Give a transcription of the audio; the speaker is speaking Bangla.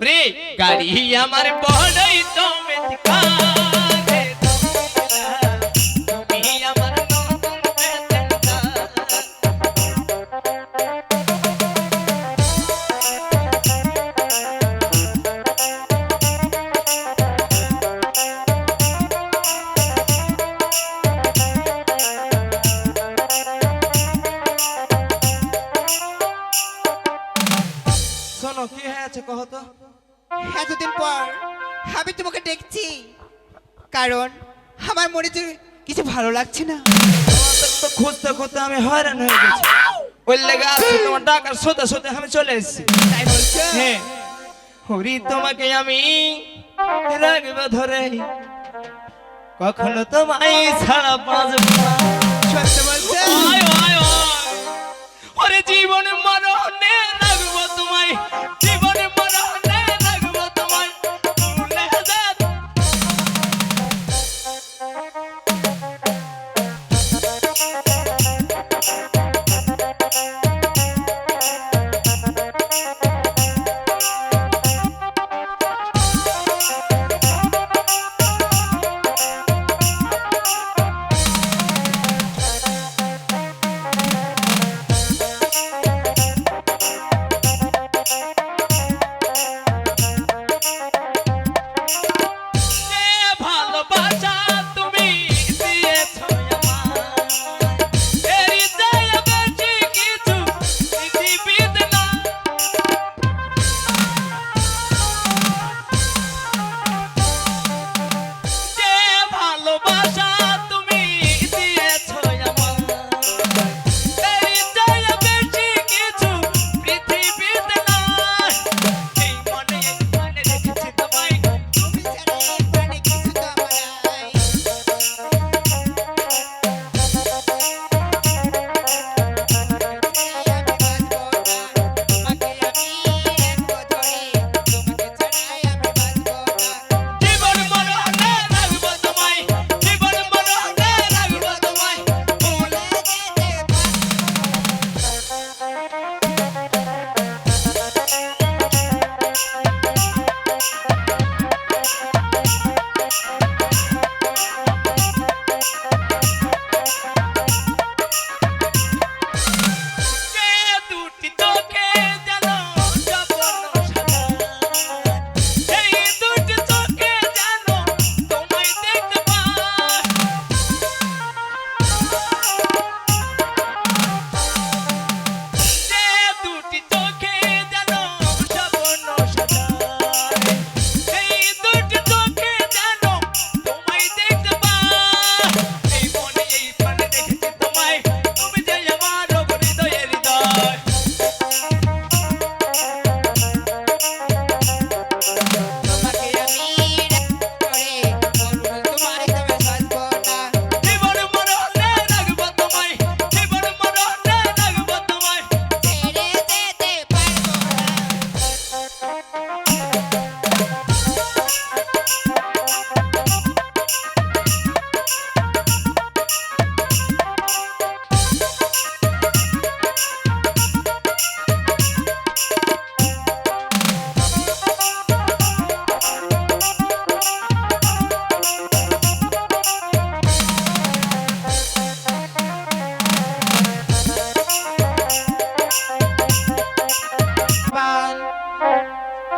রে গাড়ি আমার বড়ই তো তুমি কহ এতদিন পর আমি তোমাকে দেখছি। কারণ আমার মনে যে কিছু ভালো লাগছে না। খুঁজতে খুঁজতে আমি হয়রান হয়ে গেছি। ওই লেগে আসছি তোমার ডাকার সোতে সোতে আমি চলে এসেছি। তাই বলছো? হ্যাঁ। হরি তোমাকে আমি রাখব ধরে। কখনো তোমায় ছাড়া বাঁচবো